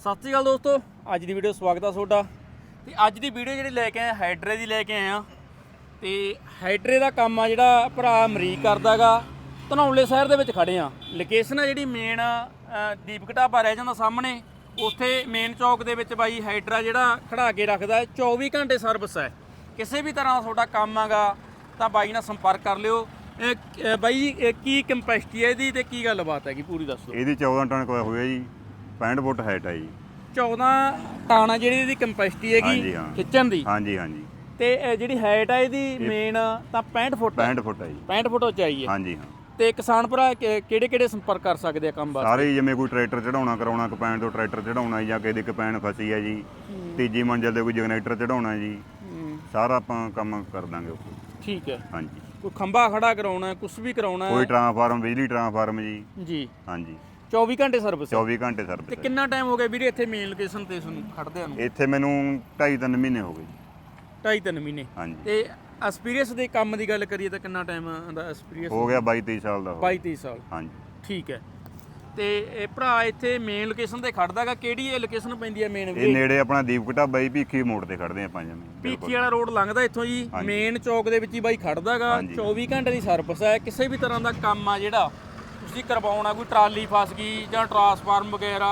ਸਤਿ ਸ਼੍ਰੀ ਅਕਾਲ ਦੋਸਤੋ, ਅੱਜ ਦੀ ਵੀਡੀਓ ਸਵਾਗਤ ਆ ਤੁਹਾਡਾ। ਤੇ ਅੱਜ ਦੀ ਵੀਡੀਓ ਜਿਹੜੀ ਲੈ ਕੇ ਆਇਆ ਹਾਈਡਰੇ ਦੀ ਲੈ ਕੇ ਆਏ ਆ। ਤੇ ਹਾਈਡਰੇ ਦਾ ਕੰਮ ਆ ਜਿਹੜਾ ਭਰਾ ਅਮਰੀਕ ਕਰਦਾਗਾ ਧਨੌਲੇ ਸ਼ਹਿਰ ਦੇ ਵਿੱਚ ਖੜੇ ਆ। ਲੋਕੇਸ਼ਨ ਆ ਜਿਹੜੀ ਮੇਨ ਦੀਪਕ ਢਾਬਾ ਰਹਿ ਜਾਂਦਾ ਸਾਹਮਣੇ। ਉੱਥੇ ਮੇਨ ਚੌਕ ਦੇ ਵਿੱਚ ਬਾਈ ਹਾਈਡਰਾ ਜਿਹੜਾ ਖੜਾ ਕੇ ਰੱਖਦਾ ਹੈ 24 ਘੰਟੇ ਸਰਵਿਸ ਹੈ। ਕਿਸੇ ਵੀ ਤਰ੍ਹਾਂ ਦਾ ਤੁਹਾਡਾ ਕੰਮ ਆਗਾ ਤਾਂ ਬਾਈ ਨਾਲ ਸੰਪਰਕ ਕਰ ਲਿਓ। ਬਾਈ ਕੀ ਕੰਪੈਸਿਟੀ ਹੈ ਇਹਦੀ ਤੇ ਕੀ ਗੱਲਬਾਤ ਹੈਗੀ, ਪੂਰੀ ਦੱਸੋ ਇਹਦੀ 14 ਟਨ ਕੋਈ ਹੋਇਆ ਜੀ। 65 ਫੁੱਟ ਹਾਈਟ ਹੈ ਜੀ। 14 ਟਾਣਾ ਜਿਹੜੀ ਇਹਦੀ ਕੰਪੈਸਿਟੀ ਹੈਗੀ ਹਾਂਜੀ, ਹਾਂ। ਖਿੱਚਣ ਦੀ। ਹਾਂਜੀ ਹਾਂਜੀ। ਤੇ ਇਹ ਜਿਹੜੀ ਹਾਈਟ ਹੈ ਇਹਦੀ ਮੇਨ ਤਾਂ 65 ਫੁੱਟ 65 ਫੁੱਟ ਹੈ ਜੀ। 65 ਫੁੱਟ ਉਚਾਈ ਹੈ। ਹਾਂਜੀ ਹਾਂ। ਤੇ ਕਿਸਾਨ ਭਰਾ ਕਿਹੜੇ ਕਿਹੜੇ ਸੰਪਰਕ ਕਰ ਸਕਦੇ ਆ ਕੰਮ ਵਾਸਤੇ? ਸਾਰੇ ਹੀ ਜਿਵੇਂ ਕੋਈ ਟਰੈਕਟਰ ਚੜਾਉਣਾ ਕਰਾਉਣਾ ਕਪੈਨ ਤੋਂ ਟਰੈਕਟਰ ਚੜਾਉਣਾ ਜਾਂ ਕਿਸੇ ਦੀ ਕਪੈਨ ਫਸੀ ਹੈ ਜੀ। ਤੀਜੀ ਮੰਜ਼ਲ ਤੇ ਕੋਈ ਜਨਰੇਟਰ ਚੜਾਉਣਾ ਜੀ। ਹੂੰ, ਸਾਰਾ ਆਪਾਂ ਕੰਮ ਕਰ ਦਾਂਗੇ ਉੱਥੇ। ਠੀਕ ਹੈ। ਹਾਂਜੀ। ਕੋਈ ਖੰਭਾ ਖੜਾ ਕਰਾਉਣਾ ਕੁਝ ਵੀ ਕਰਾਉਣਾ? ਕੋਈ ਟਰਾਂਸਫਾਰਮ ਬਿਜਲੀ ਟਰਾਂਸਫਾਰਮ ਜੀ। ਜੀ। ਹਾਂਜੀ। 24 ਘੰਟੇ ਸਰਵਿਸ 24 ਘੰਟੇ ਤੇ ਸਰਵਿਸ ਕਿੰਨਾ ਟਾਈਮ ਹੋ ਗਿਆ ਵੀਰੇ ਇੱਥੇ ਮੇਨ ਲੋਕੇਸ਼ਨ ਤੇ ਤੁਹਾਨੂੰ ਖੜਦਿਆਂ ਨੂੰ? ਇੱਥੇ ਮੈਨੂੰ 2.5 3 ਮਹੀਨੇ ਹੋ ਗਏ ਜੀ। 2.5 3 ਮਹੀਨੇ। ਹਾਂਜੀ। ਤੇ ਐਕਸਪੀਰੀਅੰਸ ਦੇ ਕੰਮ ਦੀ ਗੱਲ ਕਰੀਏ ਤਾਂ ਕਿੰਨਾ ਟਾਈਮ ਦਾ ਐਕਸਪੀਰੀਅੰਸ ਹੋ ਗਿਆ 22 23 ਸਾਲ ਦਾ ਹੋ 22 23 ਸਾਲ। ਹਾਂਜੀ। ਠੀਕ ਹੈ। ਤੇ ਇਹ ਭਰਾ ਇੱਥੇ ਮੇਨ ਲੋਕੇਸ਼ਨ ਤੇ ਖੜਦਾਗਾ ਕਿਹੜੀ ਇਹ ਲੋਕੇਸ਼ਨ ਪੈਂਦੀ ਹੈ ਮੇਨ ਇਹ ਨੇੜੇ ਆਪਣਾ ਦੀਪਕ ਢਾਬਾ ਜੀ ਭੀਖੀ ਮੋੜ ਤੇ ਖੜਦੇ ਆਪਾਂ ਜਮੀ ਪੀਖੀ ਵਾਲਾ ਰੋਡ ਲੰਘਦਾ ਇੱਥੋਂ ਜੀ। ਮੇਨ ਚੌਕ ਦੇ ਵਿੱਚ ਹੀ ਬਾਈ ਖੜਦਾਗਾ ਹਾਂਜੀ। 24 ਘੰਟੇ ਦੀ ਸਰਵਿਸ ਹੈ ਕਿਸੇ ਵੀ ਤਰ੍ਹਾਂ ਦਾ ਕੰਮ ਆ ਜਿਹੜਾ ਤੁਸੀਂ ਕਰਵਾਉਣਾ ਕੋਈ ਟਰਾਲੀ ਫਸ ਗਈ ਜਾਂ ਟਰਾਂਸਫਾਰਮ ਵਗੈਰਾ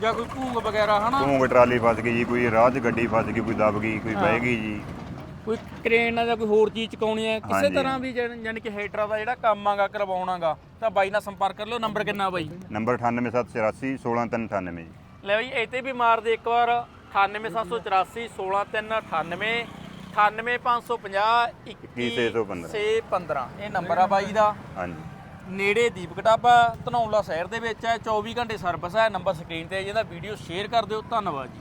ਜਾਂ ਕੋਈ ਭੂੰਗ ਵਗੈਰਾ ਹਨਾ? ਤੂੰ ਟਰਾਲੀ ਫਸ ਗਈ ਜੀ ਕੋਈ ਰਾਹ 'ਚ ਗੱਡੀ ਫਸ ਗਈ ਕੋਈ ਦਬ ਗਈ ਕੋਈ ਬਹਿ ਗਈ ਜੀ। ਕੋਈ ਕ੍ਰੇਨ ਨਾਲ ਜਾਂ ਕੋਈ ਹੋਰ ਚੀਜ਼ ਚੁਕਾਉਣੀ ਹੈ? ਕਿਸੇ ਹਾਂਜੀ। ਤਰ੍ਹਾਂ ਵੀ ਜਾਣੀ ਕਿ ਹੈਡਰਾ ਦਾ ਜਿਹੜਾ ਕੰਮ ਆਗਾ ਕਰਵਾਉਣਾਗਾ ਤਾਂ ਬਾਈ ਨਾਲ ਸੰਪਰਕ ਕਰ ਲਿਓ ਨੰਬਰ ਕਿੰਨਾ ਬਾਈ? ਨੰਬਰ 98784 16398 ਜੀ। ਲੈ ਬਈ ਇਹ ਤੇ ਵੀ ਮਾਰ ਦੇ ਇੱਕ ਵਾਰ। 98784 16398 98550 21615 615 ਇਹ ਨੰਬਰ ਆ ਬਾਈ ਦਾ। ਹਾਂਜੀ। ਨੇੜੇ ਦੀਪਕ ਢਾਬਾ, ਧਨੌਲਾ ਸ਼ਹਿਰ ਦੇ ਵਿੱਚ ਹੈ। 24 ਘੰਟੇ ਸਰਵਿਸ ਹੈ। ਨੰਬਰ ਸਕਰੀਨ ਤੇ ਹੈ ਜਿਹਦਾ ਵੀਡੀਓ ਸ਼ੇਅਰ ਕਰ ਦਿਓ। ਧੰਨਵਾਦ ਜੀ।